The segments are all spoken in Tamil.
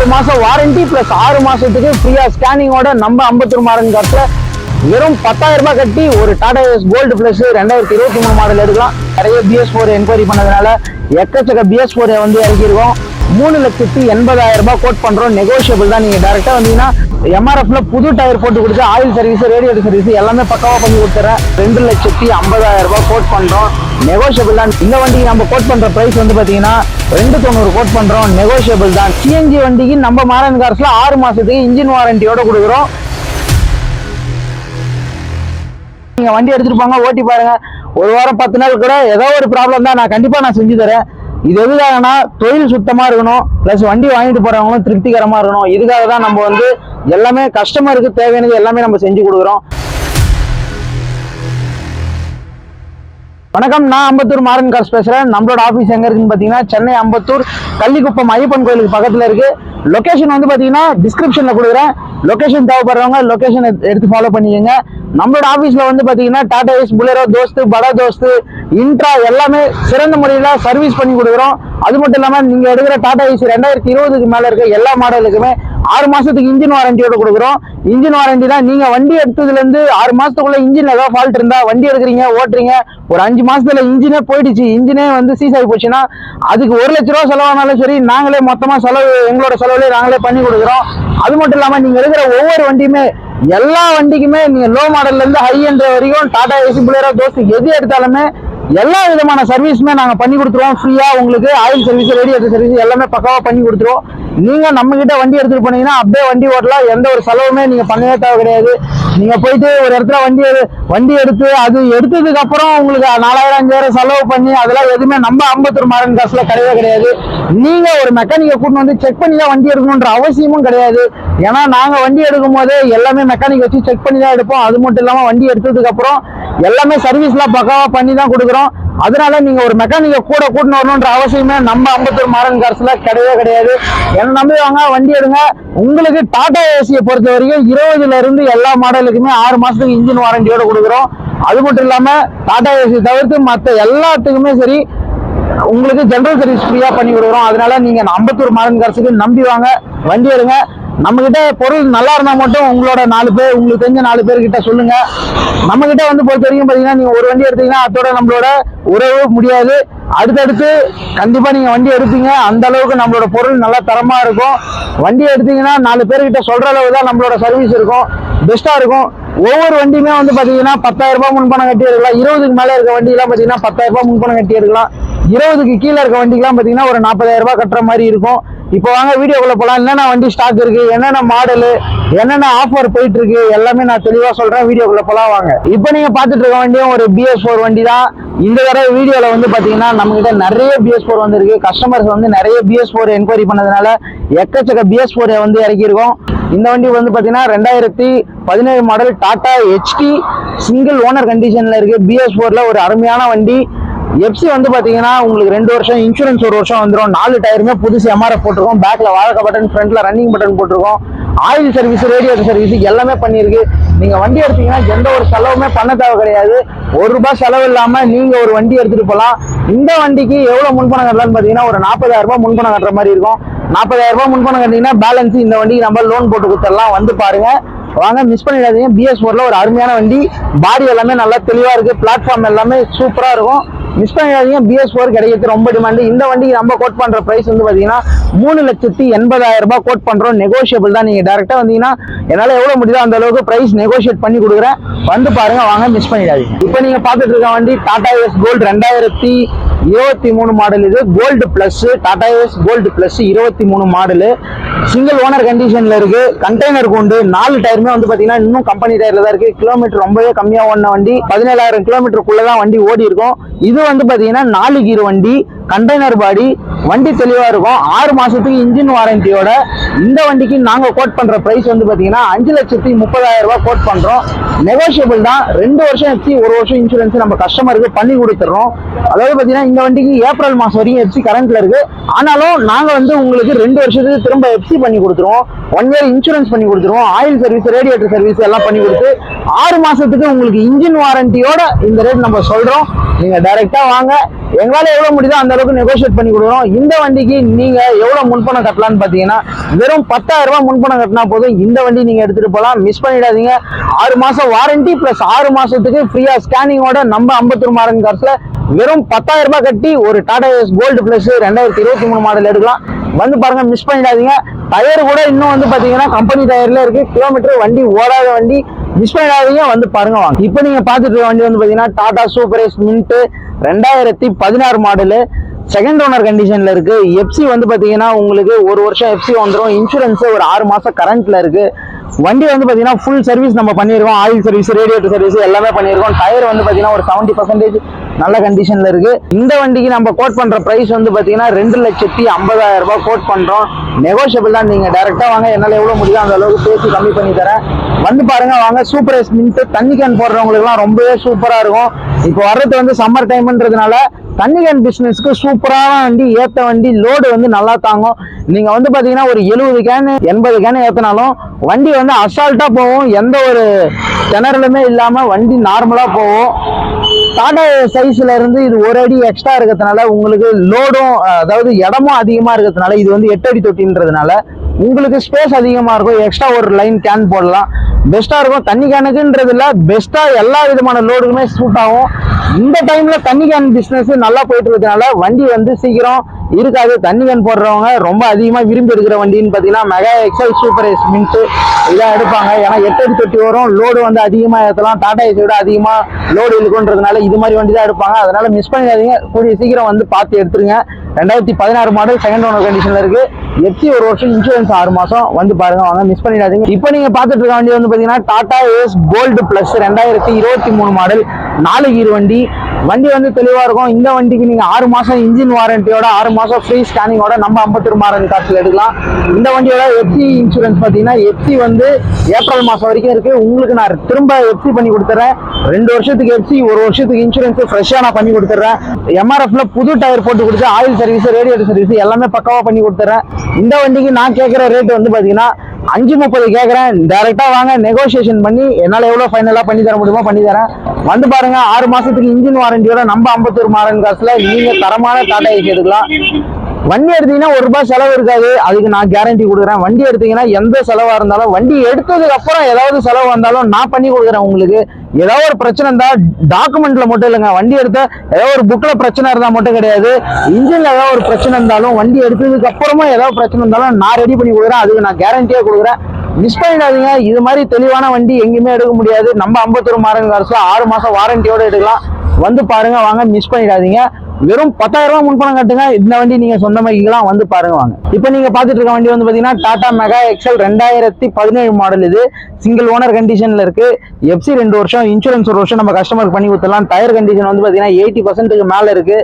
ஆறு மாசம் வாரண்டி பிளஸ் ஆறு மாசத்துக்கு ஃப்ரீயா ஸ்கேனிங்கோட நம்ம அம்பத்தூர் மாடல் காசுல வெறும் பத்தாயிரம் ரூபாய் கட்டி ஒரு டாடா எஸ் கோல்டு பிளஸ் ரெண்டாயிரத்தி இருபத்தி மூணு மாடல் எடுக்கலாம். நிறைய பிஎஸ் ஃபோர் என்கொயரி பண்ணதுனால எக்கச்சக்க பிஎஸ் ஃபோரை வந்து இறக்கியிருக்கோம். மூணு லட்சத்தி எண்பதாயிரம் ரூபாய் கோட் பண்றோம். நெகோஷியபிள் தான் நீங்க டேரக்டா வந்தீங்கன்னா எம்ஆர்எஃப்ல புது டயர் போட்டு கொடுத்து ஆயில் சர்வீஸ் ரேடியோ சர்வீஸ் எல்லாமே பக்கவா பண்ணி கொடுத்துறேன். ரெண்டு லட்சத்தி ஐம்பதாயிரம் ரூபாய் கோட் பண்றோம். நெகோஷியபிள் தான். இந்த வண்டிக்கு நம்ம கோட் பண்ற பிரைஸ் வந்து பாத்தீங்கன்னா ரெண்டு தொண்ணூறு கோட் பண்றோம். நெகோஷியபிள் தான். சிஎன்ஜி வண்டிக்கு நம்ம மாரன் கார்ஸ்ல ஆறு மாசத்துக்கு இன்ஜின் வாரண்டியோட கொடுக்குறோம். நீங்க வண்டி எடுத்துட்டு போங்க ஓட்டி பாருங்க. ஒரு வாரம் பத்து நாள் கூட ஏதோ ஒரு ப்ராப்ளம் தான். நான் கண்டிப்பா நான் செஞ்சு தரேன். இது எதுக்காகனா தொழில் சுத்தமா இருக்கணும் பிளஸ் வண்டி வாங்கிட்டு போறவங்களும் திருப்திகரமா இருக்கணும். இதுக்காக தான் நம்ம வந்து எல்லாமே கஸ்டமருக்கு தேவையானது எல்லாமே நம்ம செஞ்சு கொடுக்குறோம். வணக்கம் நான் அம்பத்தூர் மாறன் கார்ஸ் பேசுறேன். நம்மளோட ஆஃபீஸ் எங்க இருக்குன்னு பாத்தீங்கன்னா சென்னை அம்பத்தூர் கள்ளிக்குப்பம் ஐயப்பன் கோயிலுக்கு பக்கத்துல இருக்கு. லொக்கேஷன் வந்து பார்த்தீங்கன்னா டிஸ்கிரிப்ஷனில் கொடுக்குறேன். லொக்கேஷன் தேவைப்படுறவங்க லொக்கேஷன் எடுத்து ஃபாலோ பண்ணிக்கோங்க. நம்மளோட ஆஃபீஸில் வந்து பார்த்தீங்கன்னா டாடா ஏஸ் புலேரோ தோஸ்து படா தோஸ்து இன்ட்ரா எல்லாமே சிறந்த முறையில் சர்வீஸ் பண்ணி கொடுக்குறோம். அது மட்டும் இல்லாமல் நீங்கள் எடுக்கிற டாடா ஏசி ரெண்டாயிரத்தி இருபதுக்கு மேலே இருக்க எல்லா மாடலுக்குமே ஆறு மாசத்துக்கு இன்ஜின் வாரண்டியோட கொடுக்குறோம். இன்ஜின் வாரண்டி தான் நீங்க வண்டி எடுத்ததுல இருந்து ஆறு மாசத்துக்குள்ள இன்ஜின் ஏதாவது ஃபால்ட் இருந்தா வண்டி எடுக்கிறீங்க ஓட்டுறீங்க. ஒரு அஞ்சு மாசத்துல இன்ஜினே போயிடுச்சு. இன்ஜினே வந்து சீஸ் ஆகி போச்சுன்னா அதுக்கு ஒரு லட்ச ரூபா செலவானாலும் சரி நாங்களே மொத்தமா செலவு எங்களோட செலவுலேயே நாங்களே பண்ணி கொடுக்குறோம். அது மட்டும் இல்லாம நீங்க எடுக்கிற ஒவ்வொரு வண்டியுமே எல்லா வண்டிக்குமே நீங்க லோ மாடல்ல இருந்து ஹை என்ற வரைக்கும் டாடா ஏசி புலேரோ தோஸ்து எது எடுத்தாலுமே எல்லா விதமான சர்வீஸுமே நாங்கள் பண்ணி கொடுத்துருவோம். ஃப்ரீயாக உங்களுக்கு ஆயில் சர்வீஸ் ரேடியேட்டர் சர்வீஸ் எல்லாமே பக்காவாக பண்ணி கொடுத்துருவோம். நீங்கள் நம்மக்கிட்ட வண்டி எடுத்துகிட்டு போனீங்கன்னா அப்படியே வண்டி ஓட்டலாம். எந்த ஒரு செலவுமே நீங்கள் பண்ணவே தேவை கிடையாது. நீங்கள் போயிட்டு ஒரு இடத்துல வண்டி எடு- வண்டி எடுத்து அது எடுத்ததுக்கப்புறம் உங்களுக்கு நாலாயிரம் அஞ்சாயிரம் செலவு பண்ணி அதெல்லாம் எதுவுமே நம்ம ஐம்பத்தொரு மாறன் காசில் கிடையவே கிடையாது. நீங்கள் ஒரு மெக்கானிக்கை கூட்டு வந்து செக் பண்ணி தான் வண்டி எடுக்கணுன்ற அவசியமும் கிடையாது. ஏன்னா நாங்கள் வண்டி எடுக்கும் போதே எல்லாமே மெக்கானிக் வச்சு செக் பண்ணி தான் எடுப்போம். அது மட்டும் இல்லாமல் வண்டி எடுத்ததுக்கப்புறம் எல்லாமே சர்வீஸ்லாம் பக்காவா பண்ணி தான் கொடுக்குறோம். அதனால நீங்க ஒரு மெக்கானிக்கை கூட கூட்டின்னு வரணுன்ற அவசியமே நம்ம அம்பத்தூர் மாறன் கார்ஸ்ல கிடையவே கிடையாது. என்ன நம்பி வாங்க வண்டி எடுங்க. உங்களுக்கு டாடா ஏசியை பொறுத்த வரைக்கும் இருபதுல இருந்து எல்லா மாடலுக்குமே ஆறு மாசத்துக்கு இன்ஜின் வாரண்டியோட கொடுக்குறோம். அது மட்டும் இல்லாம டாடா ஏசி தவிர்த்து மற்ற எல்லாத்துக்குமே சரி உங்களுக்கு ஜென்ரல் சர்வீஸ் ஃப்ரீயா பண்ணி கொடுக்குறோம். அதனால நீங்க அம்பத்தூர் மாடர்ன் கார்ஸுக்கு நம்பி வாங்க. வண்டி எடுங்க. நம்ம கிட்ட பொருள் நல்லா இருந்தா மட்டும் உங்களோட நாலு பேர் உங்களுக்கு தெரிஞ்ச நாலு பேர் கிட்ட சொல்லுங்க. நம்ம கிட்ட வந்து பொறுத்த வரைக்கும் பாத்தீங்கன்னா நீங்க ஒரு வண்டி எடுத்தீங்கன்னா அதோட நம்மளோட உறவு முடியாது. அடுத்தடுத்து கண்டிப்பா நீங்க வண்டி எடுப்பீங்க. அந்த அளவுக்கு நம்மளோட பொருள் நல்லா தரமா இருக்கும். வண்டி எடுத்தீங்கன்னா நாலு பேர்கிட்ட சொல்ற அளவு தான் நம்மளோட சர்வீஸ் இருக்கும். பெஸ்டா இருக்கும். ஒவ்வொரு வண்டியுமே வந்து பாத்தீங்கன்னா பத்தாயிரம் ரூபாய் முன்பணம் கட்டி எடுக்கலாம். இருபதுக்கு மேல இருக்க வண்டி எல்லாம் பாத்தீங்கன்னா பத்தாயிரம் ரூபாய் முன்பணம் கட்டி எடுக்கலாம். இருபதுக்கு கீழே இருக்க வண்டிக்கெல்லாம் பாத்தீங்கன்னா ஒரு நாற்பதாயிரம் ரூபாய் கட்டுற மாதிரி இருக்கும். இப்போ வாங்க வீடியோக்குள்ள போலாம். என்னென்ன வண்டி ஸ்டாக் இருக்கு என்னென்ன மாடலு என்னென்ன ஆஃபர் போயிட்டு இருக்கு எல்லாமே நான் தெளிவா சொல்றேன். வீடியோக்குள்ள போலாம் வாங்க. இப்போ நீங்க பாத்துட்டு இருக்க வண்டியும் ஒரு பிஎஸ் ஃபோர் வண்டி தான் இந்த தடவை வீடியோல வந்து பாத்தீங்கன்னா நம்ம கிட்ட நிறைய பிஎஸ் ஃபோர் வந்திருக்கு. கஸ்டமர்ஸ் வந்து நிறைய பிஎஸ் ஃபோர் என்கொயரி பண்ணதுனால எக்கச்சக்க பிஎஸ் ஃபோர் வந்து இறக்கியிருக்கோம். இந்த வண்டி வந்து பாத்தீங்கன்னா ரெண்டாயிரத்தி பதினேழு model Tata HD single owner கண்டிஷன்ல இருக்கு. பிஎஸ் ஃபோரில் ஒரு அருமையான வண்டி. எப்சி வந்து பார்த்தீங்கன்னா உங்களுக்கு ரெண்டு வருஷம் இன்சூரன்ஸ் ஒரு வருஷம் வந்துடும் நாலு டயருமே புதுசு எம்ஆர்எஃப் போட்டிருக்கோம். பேக்கில் வாழக்க பட்டன் ஃப்ரண்ட்ல ரன்னிங் பட்டன் போட்டிருக்கோம். ஆயில் சர்வீஸ் ரேடியேட்டர் சர்வீஸ் எல்லாமே பண்ணியிருக்கு. நீங்கள் வண்டி எடுத்தீங்கன்னா எந்த ஒரு செலவுமே பண்ண தேவை கிடையாது. ஒரு ரூபாய் செலவு இல்லாமல் நீங்கள் ஒரு வண்டி எடுத்துகிட்டு போகலாம் இந்த வண்டிக்கு எவ்வளோ முன்பணம் கட்டலாம்னு பார்த்தீங்கன்னா ஒரு நாற்பதாயிரரூபா முன்பணம் கட்டுற மாதிரி இருக்கும். நாற்பதாயிரரூபா முன்பணம் கட்டிங்கன்னா பேலன்ஸ் இந்த வண்டிக்கு நம்ம லோன் போட்டு கொடுத்துடலாம். வந்து பாருங்கள் வாங்க மிஸ் பண்ணிடாதீங்க. பிஎஸ் ஃபோரில் ஒரு அருமையான வண்டி. பாடி எல்லாமே நல்லா தெளிவாக இருக்குது பிளாட்ஃபார்ம் எல்லாமே சூப்பராக இருக்கும். மிஸ் பண்ணிடாதீங்க பிஎஸ் ஃபோர் கிடைக்கிறது. ரொம்ப டிமாண்ட் இந்த வண்டிக்கு நம்ம கோட் பண்ணுற ப்ரைஸ் வந்து பார்த்தீங்கன்னா மூணு லட்சத்தி எண்பதாயிரம் ரூபாய் கோட் பண்ணுறோம் நெகோஷியபிள் தான். நீங்கள் டேரெக்டாக வந்தீங்கன்னா என்னால் எவ்வளோ முடியுதோ அந்த அளவுக்கு ப்ரைஸ் நெகோஷியேட் பண்ணி கொடுக்குறேன். வந்து பாருங்கள் வாங்க மிஸ் பண்ணிடாதீங்க. இப்போ நீங்கள் பார்த்துட்டு இருக்க வண்டி டாடா எஸ் கோல்டு ரெண்டாயிரத்தி இருபத்தி மூணு மாடல் இது. Gold plus Tata Ace gold plus இருபத்தி மூணு மாடலு சிங்கிள் ஓனர் கண்டிஷனில் இருக்குது கண்டெய்னர் உண்டு. நாலு டயருமே வந்து பார்த்தீங்கன்னா இன்னும் கம்பெனி டயரில் தான் இருக்குது கிலோமீட்டர் ரொம்பவே கம்மியாக ஓடின வண்டி. பதினேழாயிரம் கிலோமீட்டருக்குள்ளே தான் வண்டி ஓடி இருக்கும் இது வந்து பாத்தீங்கன்னா நாலு கீர் வண்டி கண்டெய்னர் பாடி வண்டி தெளிவாக இருக்கும். ஆறு மாதத்துக்கு இன்ஜின் வாரண்டியோட இந்த வண்டிக்கு நாங்கள் கோட் பண்ணுற ப்ரைஸ் வந்து பார்த்தீங்கன்னா அஞ்சு லட்சத்தி முப்பதாயிரம் ரூபா கோட் பண்ணுறோம் நெகோஷியபிள் தான். ரெண்டு வருஷம் எஃப்சி ஒரு வருஷம் இன்சூரன்ஸ் நம்ம கஸ்டமருக்கு பண்ணி கொடுத்துறோம். அதாவது பார்த்தீங்கன்னா இந்த வண்டிக்கு ஏப்ரல் மாதம் வரைக்கும் எஃப்சி கரண்ட்ல இருக்கு. ஆனாலும் நாங்கள் வந்து உங்களுக்கு ரெண்டு வருஷத்துக்கு திரும்ப எஃப்சி பண்ணி கொடுத்துருவோம். ஒன் இயர் இன்சூரன்ஸ் பண்ணி கொடுத்துருவோம். ஆயில் சர்வீஸ் ரேடியேட்டர் சர்வீஸ் எல்லாம் பண்ணி கொடுத்து ஆறு மாதத்துக்கு உங்களுக்கு இன்ஜின் வாரண்டியோட இந்த ரேட் நம்ம சொல்கிறோம் நீங்கள் டைரெக்டாக வாங்க. எங்களால் எவ்வளோ முடியுதோ அந்த அளவுக்கு நெகோஷியேட் பண்ணி கொடுக்குறோம். இந்த வண்டிக்கு நீங்க எவ்வளவு முன்பணம் கட்டலாம்னு பாத்தீங்கன்னா வெறும் பத்தாயிரம் ரூபாய் முன்பணம் கட்டினா போதும். இந்த வண்டி நீங்க எடுத்துட்டு போகலாம் மிஸ் பண்ணிடாதீங்க. ஆறு மாசம் வாரண்டி பிளஸ் ஆறு மாசத்துக்கு ஃப்ரீயா ஸ்கேனிங்கோட நம்ம ஐம்பத்தொரு மாடல் கார்ஸ்ல வெறும் பத்தாயிரம் ரூபாய் கட்டி ஒரு டாடா எஸ் கோல்டு பிளஸ் ரெண்டாயிரத்தி இருபத்தி மூணு மாடல் எடுக்கலாம். வந்து பாருங்க மிஸ் பண்ணிடாதீங்க. டயர் கூட இன்னும் வந்து பாத்தீங்கன்னா கம்பெனி டயர்ல இருக்கு. கிலோமீட்டர் வண்டி ஓடாத வண்டி. மிஸ் பண்ணிடாதீங்க. வந்து பாருங்க வாங்க. இப்போ நீங்க பாத்துட்டு இருக்க வண்டி வந்து பாத்தீங்கன்னா டாடா சூப்பர் எஸ் மின்ட் ரெண்டாயிரத்தி பதினாறு மாடலு செகண்ட் ஓனர் கண்டிஷன்ல இருக்கு. எஃப்சி வந்து பாத்தீங்கன்னா உங்களுக்கு ஒரு வருஷம் எஃப்சி வந்துடும் இன்சூரன்ஸ் ஒரு ஆறு மாசம் கரண்ட்ல இருக்கு. வண்டி வந்து பாத்தீங்கன்னா ஃபுல் சர்வீஸ் நம்ம பண்ணிருக்கோம். ஆயில் சர்வீஸ் ரேடியேட்டர் சர்வீஸ் எல்லாமே பண்ணிருக்கோம். டயர் வந்து பாத்தீங்கன்னா ஒரு செவன்டி பர்சன்டேஜ் நல்ல கண்டிஷன்ல இருக்கு. இந்த வண்டிக்கு நம்ம கோட் பண்ற பிரைஸ் வந்து பாத்தீங்கன்னா ரெண்டு லட்சத்தி ஐம்பதாயிரம் ரூபாய் கோட் பண்றோம். நெகோஷியபிள் தான் நீங்க. டைரக்டா வாங்க. என்னால எவ்வளவு முடியும் அந்த அளவுக்கு பேசி கம்மி பண்ணி தரேன். வந்து பாருங்க வாங்க. சூப்பர் எஸ் தண்ணி கேன் போடுறவங்களுக்குலாம் ரொம்பவே சூப்பரா இருக்கும். இப்போ வர்றது வந்து சம்மர் டைம்ன்றதுனால தண்ணி கேன் பிசினஸ்க்கு சூப்பரான வண்டி ஏத்த வண்டி லோடு வந்து நல்லா தாங்கும். நீங்க வந்து பாத்தீங்கன்னா ஒரு எழுபது கேனு எண்பது கேன் ஏற்றினாலும் வண்டி வந்து அசால்ட்டா போகும். எந்த ஒரு திணறலுமே இல்லாம வண்டி நார்மலா போகும். டாடா சைஸ்ல இருந்து இது ஒரு அடி எக்ஸ்ட்ரா இருக்கிறதுனால உங்களுக்கு லோடும் அதாவது இடமும் அதிகமா இருக்கிறதுனால இது வந்து எட்டு அடி தொட்டின்றதுனால உங்களுக்கு ஸ்பேஸ் அதிகமா இருக்கும். எக்ஸ்ட்ரா ஒரு லைன் கேன் போடலாம். பெஸ்டா இருக்கும். தண்ணி கேனுக்குன்றதுல பெஸ்டா எல்லா விதமான லோடுக்குமே சூட் ஆகும். இந்த டைம்ல தண்ணி கேன் பிசினஸ் நல்லா போயிட்டு இருக்கிறதுனால வண்டி வந்து சீக்கிரம் இருக்காது. தண்ணி கன் போடுறவங்க ரொம்ப அதிகமாக விரும்பி எடுக்கிற வண்டின்னு பார்த்தீங்கன்னா mega XL super Ace mint இதாக எடுப்பாங்க. ஏன்னா எட்டு அடி தொட்டி வரும். லோடு வந்து அதிகமாக ஏற்றலாம் டாடா ஏசி விட அதிகமாக லோடு இழுக்குன்றதுனால இது மாதிரி வண்டி தான் எடுப்பாங்க. அதனால் மிஸ் பண்ணிடாதீங்க. கூடிய சீக்கிரம் வந்து பார்த்து எடுத்துருங்க. ரெண்டாயிரத்தி பதினாறு மாடல் செகண்ட் ஓனர் கண்டிஷனில் இருக்குது எப்படி ஒரு வருஷம் இன்சூரன்ஸ் ஆறு மாதம் வந்து பாருங்க. வாங்க மிஸ் பண்ணிடாதீங்க. இப்போ நீங்கள் பார்த்துட்டு இருக்க வண்டி வந்து பார்த்தீங்கன்னா டாடா ஏஸ் கோல்டு ப்ளஸ் ரெண்டாயிரத்தி இருபத்தி மூணு மாடல் நாலு கீர் வண்டி வண்டி வந்து தெளிவாக இருக்கும். இந்த வண்டிக்கு நீங்கள் ஆறு மாதம் இன்ஜின் வாரண்டியோட ஆறு மாதம் ஃப்ரீ ஸ்கேனிங்கோட நம்ம ஐம்பத்தொரு மாடல் காசில் எடுக்கலாம். இந்த வண்டியோட எஃப்சி இன்சூரன்ஸ் பார்த்தீங்கன்னா எஃப்சி வந்து ஏப்ரல் மாதம் வரைக்கும் இருக்குது உங்களுக்கு நான் திரும்ப எஃப்சி பண்ணி கொடுத்துறேன். ரெண்டு வருஷத்துக்கு எஃப்சி ஒரு வருஷத்துக்கு இன்சூரன்ஸ் ஃப்ரெஷ்ஷாக நான் பண்ணி கொடுத்துட்றேன் எம்ஆர்எஃப்ல புது டயர் போட்டு கொடுத்து ஆயில் சர்வீஸ் ரேடியேட்டர் சர்வீஸ் எல்லாமே பக்காவாக பண்ணி கொடுத்துறேன். இந்த வண்டிக்கு நான் கேட்குற ரேட் வந்து பார்த்தீங்கன்னா அஞ்சு முப்பது கேட்குறேன் டேரெக்டாக வாங்க நெகோசியேஷன் பண்ணி என்னால் எவ்வளோ ஃபைனலாக பண்ணி தர முடியுமோ பண்ணி தரேன். வந்து பாருங்கள் ஆறு மாதத்துக்கு இன்ஜின் வாரண்டியோட நம்ம ஐம்பத்தோரு மாடல் காசுல நீங்க தரமான டாடா ஏசி எடுக்கலாம். வண்டி எடுத்தீங்கன்னா ஒரு ரூபாய் செலவு இருக்காது. அதுக்கு நான் கேரண்டி கொடுக்குறேன். வண்டி எடுத்தீங்கன்னா எந்த செலவாக இருந்தாலும் வண்டி எடுத்ததுக்கு அப்புறம் ஏதாவது செலவு வந்தாலும் நான் பண்ணி கொடுக்குறேன் உங்களுக்கு. ஏதாவது ஒரு பிரச்சனை இருந்தால் டாக்குமெண்ட்ல மட்டும் இல்லைங்க. வண்டி எடுத்த ஏதாவது ஒரு புக்கில் பிரச்சனை இருந்தால் மட்டும் கிடையாது. இன்ஜின்ல ஏதாவது ஒரு பிரச்சனை இருந்தாலும் வண்டி எடுத்ததுக்கு அப்புறமா ஏதாவது பிரச்சனை இருந்தாலும் நான் ரெடி பண்ணி கொடுக்குறேன். அதுக்கு நான் கேரண்டியே கொடுக்குறேன். மிஸ் பண்ணிடாதீங்க. இது மாதிரி தெளிவான வண்டி எங்கேயுமே எடுக்க முடியாது. நம்ம ஐம்பத்தொரு மாடல் காசுல ஆறு மாசம் வாரண்டியோட எடுக்கலாம். வந்து பாருங்க வாங்க மிஸ் பண்ணிடாதீங்க. வெறும் பத்தாயிரம் ரூபாய் முன்பணம் கட்டுங்க. இந்த வண்டி நீங்க சொந்தமாக்கிக்கலாம் வந்து பாருங்க வாங்க. இப்போ நீங்க பாத்துட்டு இருக்க வண்டி வந்து பாத்தீங்கன்னா டாடா மெகா எக்ஸல் ரெண்டாயிரத்தி பதினேழு மாடல் இது. சிங்கிள் ஓனர் கண்டிஷன்ல இருக்கு. எஃப்சி ரெண்டு வருஷம் இன்சூரன்ஸ் ஒரு வருஷம் நம்ம கஸ்டமருக்கு பண்ணி கொடுத்துடலாம். டயர் கண்டிஷன் வந்து பாத்தீங்கன்னா எயிட்டி பர்சன்ட்டுக்கு மேல இருக்கு.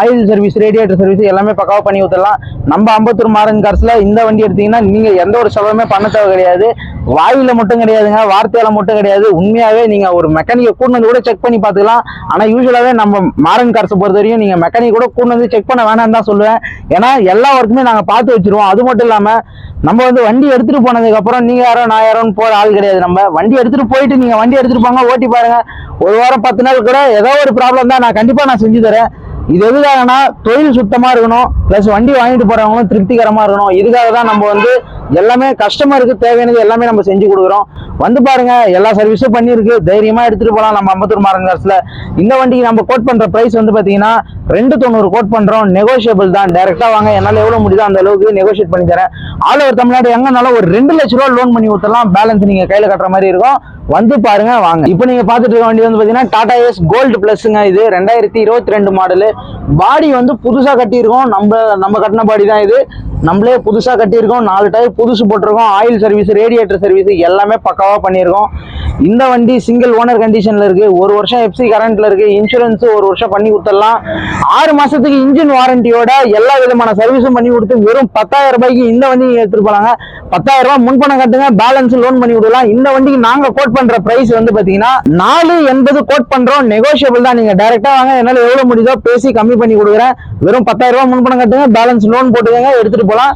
ஆயில் சர்வீஸ் ரேடியேட்டர் சர்வீஸ் எல்லாமே பக்காவா பண்ணி கொடுத்துடலாம். நம்ம ஐம்பத்தூர் மாடல் கார்ஸ்ல இந்த வண்டி எடுத்தீங்கன்னா நீங்க எந்த ஒரு செலவுமே பண்ண தேவை கிடையாது. வாயில மட்டும் கிடையாதுங்க வார்த்தையில மட்டும் கிடையாது. உண்மையாவே நீங்க ஒரு மெக்கானிக்கை கூட்டு வந்து கூட செக் பண்ணி பார்த்துக்கலாம். ஆனா யூஸ்வலாவே நம்ம மாரன் கார்ஸ் பொறுத்த வரையும் நீங்க மெக்கானிக் கூட கூட்டு வந்து செக் பண்ண வேணாம்னு தான் சொல்லுவேன். ஏன்னா எல்லா ஒர்க்குமே நாங்கள் பார்த்து வச்சிருவோம். அது மட்டும் இல்லாமல் நம்ம வந்து வண்டி எடுத்துகிட்டு போனதுக்கப்புறம் நீங்கள் யாரோ நான் யாரோன்னு போகிற ஆள் கிடையாது. நம்ம வண்டி எடுத்துகிட்டு போயிட்டு நீங்கள் வண்டி எடுத்துகிட்டு போங்க ஓட்டி பாருங்கள் ஒரு வாரம் பத்து நாள் கூட ஏதோ ஒரு ப்ராப்ளம் தான் நான் கண்டிப்பாக நான் செஞ்சு தரேன். இது எதுக்காகனா தொழில் சுத்தமாக இருக்கணும் ப்ளஸ் வண்டி வாங்கிட்டு போகிறவங்களும் திருப்திகரமாக இருக்கணும். இதுக்காக தான் நம்ம வந்து எல்லாமே கஸ்டமருக்கு தேவையானது எல்லாமே நம்ம செஞ்சு கொடுக்குறோம். வந்து பாருங்க எல்லா சர்வீஸும் பண்ணியிருக்கு. தைரியமா எடுத்துட்டு போகலாம் நம்ம அம்பத்தூர் மாரங்கரசில் இந்த வண்டிக்கு நம்ம கோட் பண்ற பிரைஸ் வந்து பாத்தீங்கன்னா ரெண்டு தொண்ணூறு கோட் பண்றோம். நெகோஷியபிள் தான். டைரக்டா வாங்க. என்னால எவ்வளவு முடியுதோ அந்த அளவுக்கு நெகோஷியேட் பண்ணி தரேன். ஆல் ஓவர் தமிழ்நாடு எங்கனாலும் ஒரு ரெண்டு லட்ச ரூபா லோன் பண்ணி ஊத்தலாம் பேலன்ஸ் நீங்க கையில கட்டுற மாதிரி இருக்கும். வந்து பாருங்க வாங்க. இப்போ நீங்க பாத்துட்டு இருக்க வண்டி வந்து பாத்தீங்கன்னா டாடா எஸ் கோல்டு பிளஸ்ங்க இது. ரெண்டாயிரத்தி இருபத்தி ரெண்டு மாடலு பாடி வந்து புதுசா கட்டியிருக்கோம். நம்ம நம்ம கட்டின பாடி தான் இது. நம்மளே புதுசா கட்டியிருக்கோம். நாலு டயர் புதுசு போட்டிருக்கோம். ஆயில் சர்வீஸ் ரேடியேட்டர் சர்வீஸ் எல்லாமே பக்காவா பண்ணியிருக்கோம். இந்த வண்டி சிங்கிள் ஓனர் கண்டிஷன்ல இருக்கு. ஒரு வருஷம் எஃப்சி கரண்ட்ல இருக்கு. இன்சூரன்ஸ் ஒரு வருஷம் பண்ணி கொடுத்துடலாம். ஆறு மாசத்துக்கு இன்ஜின் வாரண்டியோட எல்லா விதமான சர்வீஸும் பண்ணி கொடுத்து வெறும் பத்தாயிரம் ரூபாய்க்கு இந்த வண்டி நீங்க எடுத்துட்டு போலாங்க பத்தாயிரம் ரூபாய் முன்பணம் கட்டுங்க பேலன்ஸ் லோன் பண்ணி விடலாம் இந்த வண்டிக்கு நாங்க கோட் பண்ற பிரைஸ் வந்து பாத்தீங்கன்னா நாலு எண்பது கோட் பண்றோம். நெகோஷியபிள் தான். நீங்க டைரக்டா வாங்க. என்னால எவ்வளவு முடியுதோ பேசி கம்மி பண்ணி கொடுக்குறேன். வெறும் பத்தாயிரம் ரூபாய் முன்பணம் கட்டுங்க பேலன்ஸ் லோன் போட்டுக்கங்க எடுத்துட்டு போலாம்.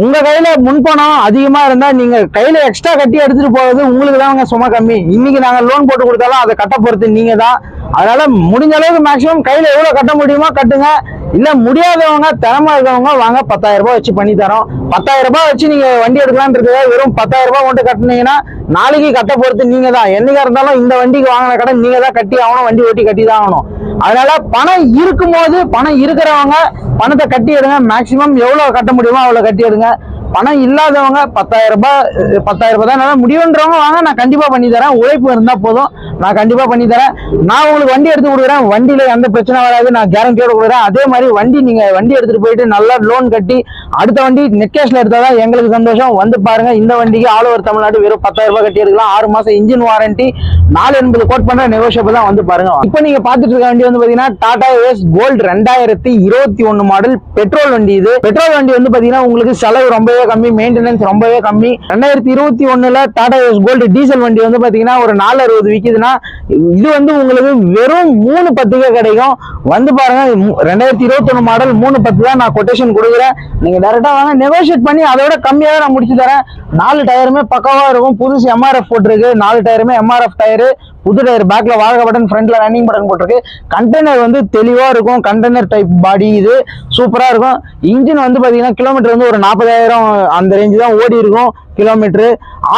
உங்க கையில முன்பணம் அதிகமா இருந்தா நீங்க கையில எக்ஸ்ட்ரா கட்டி எடுத்துட்டு போறது உங்களுக்கு தான் சும்மா கம்மி. இன்னைக்கு நாங்க லோன் போட்டு கொடுத்தாலும் அதை கட்ட பொறுத்து நீங்க தான் அதனால முடிஞ்ச அளவுக்கு மேக்ஸிமம் கையில எவ்வளவு கட்ட முடியுமோ கட்டுங்க. இல்ல முடியாதவங்க திறமை இருக்கவங்க வாங்க பத்தாயிரம் ரூபாய் வச்சு பண்ணி தரோம். பத்தாயிரம் ரூபாய் வச்சு நீங்க வண்டி எடுக்கலாம்னு எடுக்கலான்றது வெறும் பத்தாயிரம் ரூபாய் மட்டும் கட்டினீங்கன்னா நாளைக்கு கட்ட பொறுத்து நீங்க தான் என்னைக்கா இருந்தாலும் இந்த வண்டிக்கு வாங்கின கடன் நீங்க தான் கட்டி ஆகணும் வண்டி ஓட்டி கட்டி தான் ஆகணும். அதனால பணம் இருக்கும்போது பணம் இருக்கிறவங்க பணத்தை கட்டி எடுங்க. மேக்சிமம் எவ்வளவு கட்ட முடியுமோ அவ்வளவு கட்டி எடுங்க. பணம் இல்லாதவங்க பத்தாயிரம் ரூபாய் பத்தாயிரம் ரூபாய் தான் என்னால் முடியுன்றவங்க வாங்க நான் கண்டிப்பா பண்ணி தரேன். உழைப்பு இருந்தா போதும். நான் கண்டிப்பா பண்ணி தரேன். நான் உங்களுக்கு வண்டி எடுத்து கொடுக்குறேன். வண்டியில எந்த பிரச்சனை வராது. நான் கேரண்டியோட கொடுக்குறேன். அதே மாதிரி வண்டி நீங்க வண்டி எடுத்துட்டு போயிட்டு நல்லா லோன் கட்டி அடுத்த வண்டி நெட் கேஷ்ல எடுத்தாதான் எங்களுக்கு சந்தோஷம். வந்து பாருங்க இந்த வண்டிக்கு ஆல் ஓவர் தமிழ்நாடு வெறும் பத்தாயிரம் ரூபாய் கட்டி எடுக்கலாம் ஆறு மாசம் இன்ஜின் வாரண்டி நாலு எண்பது கோட் பண்ற நெகோஷியபிள் தான் வந்து பாருங்க. இப்போ நீங்க பாத்துட்டு இருக்க வண்டி வந்து பாத்தீங்கன்னா டாடா ஏஸ் கோல்டு ரெண்டாயிரத்தி இருபத்தி ஒன்னு மாடல் பெட்ரோல் வண்டி இது. பெட்ரோல் வண்டி வந்து பாத்தீங்கன்னா உங்களுக்கு செலவு ரொம்பவே கம்மி மெயின்டெனன்ஸ் ரொம்பவே கம்மி. ரெண்டாயிரத்தி இருபத்தி ஒண்ணுல டாடா ஏஸ் கோல்டு டீசல் வண்டி வந்து பாத்தீங்கன்னா ஒரு நாலு அறுபது விக்குதுன்னா இது வந்து உங்களுக்கு வெறும் மூணு பத்துக்கே கிடைக்கும். வந்து பாருங்க ரெண்டாயிரத்தி இருபத்தி ஒன்னு மாடல் மூணு பத்து தான் நான் கொட்டேஷன் கொடுக்குறேன். நீங்க டேரெக்டாக வாங்க நெகோஷியேட் பண்ணி அதோட கம்மியாக நான் முடிச்சு தரேன். நாலு டயருமே பக்கவாக இருக்கும். புதுசு எம்ஆர்எஃப் போட்டிருக்கு. நாலு டயருமே எம்ஆர்எஃப் டயரு புது டயர் பேக்கில் வாழ்க பட்டன் ஃப்ரண்ட்ல ரன்னிங் பட்டன் போட்டிருக்கு. கண்டெய்னர் வந்து தெளிவாக இருக்கும். கண்டெய்னர் டைப் பாடி இது. சூப்பராக இருக்கும். இன்ஜின் வந்து பார்த்தீங்கன்னா கிலோமீட்டர் வந்து ஒரு நாற்பதாயிரம் அந்த ரேஞ்சு தான் ஓடி இருக்கும். கிலோமீட்டரு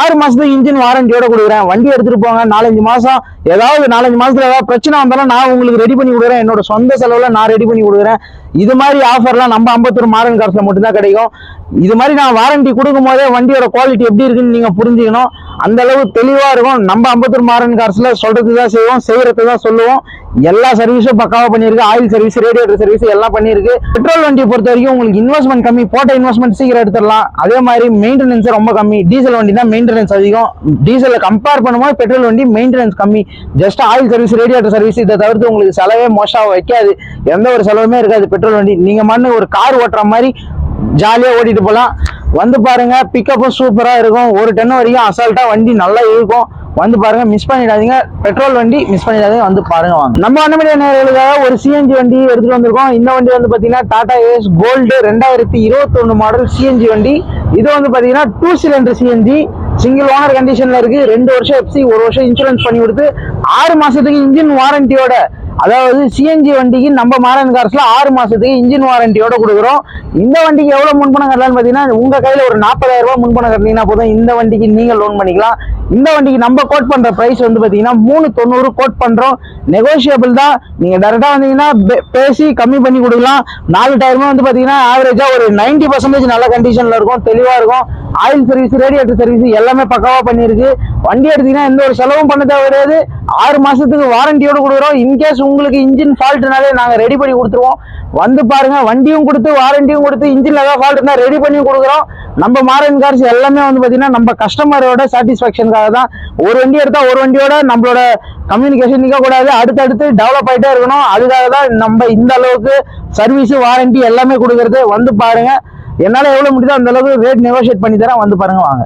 ஆறு மாதத்துக்கு இன்ஜின் வாரண்டியோட கொடுக்குறேன். வண்டி எடுத்துகிட்டு போங்க. நாலஞ்சு மாதம் ஏதாவது நாலஞ்சு மாதத்தில் ஏதாவது பிரச்சனை வந்தாலும் நான் உங்களுக்கு ரெடி பண்ணி கொடுக்குறேன். என்னோட சொந்த செலவில் நான் ரெடி பண்ணி கொடுக்குறேன். இது மாதிரி ஆஃபர்லாம் நம்ம ஐம்பத்தூர் மாறன் காசில் மட்டும்தான் கிடைக்கும். இது மாதிரி நான் வாரண்டி கொடுக்கும் போதே வண்டியோட குவாலிட்டி எப்படி இருக்குன்னு நீங்கள் புரிஞ்சுக்கணும். அந்த அளவு தெளிவா இருக்கும். நம்ம அம்பத்தூர் மாறன் கார்ஸ்ல சொல்றது தான் செய்வோம் செய்யறது தான் சொல்லுவோம். எல்லா சர்வீஸும் பக்காவா பண்ணியிருக்கு. ஆயில் சர்வீஸ் ரேடியேட்டர் சர்வீஸ் எல்லாம் பண்ணியிருக்கு. பெட்ரோல் வண்டியை பொறுத்த வரைக்கும் உங்களுக்கு இன்வெஸ்ட்மெண்ட் கம்மி. போட்ட இன்வெஸ்ட்மெண்ட் சீக்கிரம் எடுத்துடலாம். அதே மாதிரி மெயின்டெனன்ஸ் ரொம்ப கம்மி. டீசல் வண்டி தான் மெயின்டெனன்ஸ் அதிகம். டீசலை கம்பேர் பண்ணும்போது பெட்ரோல் வண்டி மெயின்டெனன்ஸ் கம்மி. Just oil service radiator service இதை தவிர்த்து உங்களுக்கு செலவே மோஸ்டாக வைக்காது. எந்த ஒரு செலவுமே இருக்காது பெட்ரோல் வண்டி. நீங்க மண்ணு ஒரு கார் ஓட்டுற மாதிரி ஜாலியாக ஓட்டிட்டு போகலாம் வந்து பாருங்க பிக்கப்பும் சூப்பராக இருக்கும். ஒரு டன் வரைக்கும் அசால்ட்டாக வண்டி நல்லா இருக்கும் வந்து பாருங்க மிஸ் பண்ணிடாதீங்க. பெட்ரோல் வண்டி மிஸ் பண்ணிடாதீங்க. வந்து பாருங்க வாங்க. நம்ம அண்ணமடிய நேர்களுக்காக ஒரு சிஎன்ஜி வண்டி எடுத்துட்டு வந்திருக்கோம். இந்த வண்டி வந்து பாத்தீங்கன்னா டாடா ஏஸ் கோல்டு ரெண்டாயிரத்தி இருபத்தொன்னு மாடல் சிஎன்ஜி வண்டி. இது வந்து பாத்தீங்கன்னா two cylinder CNG single owner கண்டிஷன்ல இருக்கு. ரெண்டு வருஷம் எஃப்சி ஒரு வருஷம் இன்சூரன்ஸ் பண்ணி கொடுத்து ஆறு மாசத்துக்கு இன்ஜின் வாரண்டியோட அதாவது சிஎன்ஜி வண்டிக்கு நம்ம மாரன் கார்ஸ்ல ஆறு மாசத்துக்கு இன்ஜின் வாரண்டியோட கொடுக்குறோம். இந்த வண்டிக்கு எவ்வளவு முன்பணம் கட்டலாம்னு பாத்தீங்கன்னா உங்க கையில ஒரு நாற்பதாயிரம் ரூபாய் முன்பணம் கட்டினீங்கன்னா போதும். இந்த வண்டிக்கு நீங்க லோன் பண்ணிக்கலாம். இந்த வண்டிக்கு நம்ம கோட் பண்ற பிரைஸ் வந்து பாத்தீங்கன்னா மூணு தொண்ணூறு கோட் பண்றோம். நெகோஷியபிள் தான். நீங்க டேரக்டா வந்தீங்கன்னா பே- பேசி கம்மி பண்ணி கொடுக்கலாம். நாலு டயருமே வந்து பாத்தீங்கன்னா ஆவரேஜா ஒரு 90% பர்சன்டேஜ் நல்ல கண்டிஷன்ல இருக்கும் தெளிவா இருக்கும். ஆயில் சர்வீஸ் ரேடியேட்டர் சர்வீஸ் எல்லாமே பக்காவாக பண்ணியிருக்கு. வண்டி எடுத்தீங்கன்னா எந்த ஒரு செலவும் பண்ண தேவை கிடையாது ஆறு மாதத்துக்கு வாரண்டியோட கொடுக்குறோம். இன்கேஸ் உங்களுக்கு இன்ஜின் ஃபால்ட்னாலே நாங்கள் ரெடி பண்ணி கொடுத்துருவோம். வந்து பாருங்க வண்டியும் கொடுத்து வாரண்டியும் கொடுத்து இன்ஜினில் ஏதாவது ஃபால்ட் இருந்தால் ரெடி பண்ணி கொடுக்குறோம். நம்ம மாரன் கார்ஸ் எல்லாமே வந்து பார்த்தீங்கன்னா நம்ம கஸ்டமரோட சாட்டிஸ்ஃபேக்ஷனுக்காக தான். ஒரு வண்டி எடுத்தால் ஒரு வண்டியோட நம்மளோட கம்யூனிகேஷன் நிற்கக்கூடாது கூடாது. அடுத்தடுத்து டெவலப் ஆகிட்டே இருக்கணும். அதுக்காக தான் நம்ம இந்த அளவுக்கு சர்வீஸு வாரண்டி எல்லாமே கொடுக்கறது. வந்து பாருங்கள் என்னால் எவ்வளோ முடியுதோ அந்தளவுக்கு ரேட் நெகோஷியேட் பண்ணி தரேன் வந்து பாருங்க வாங்க.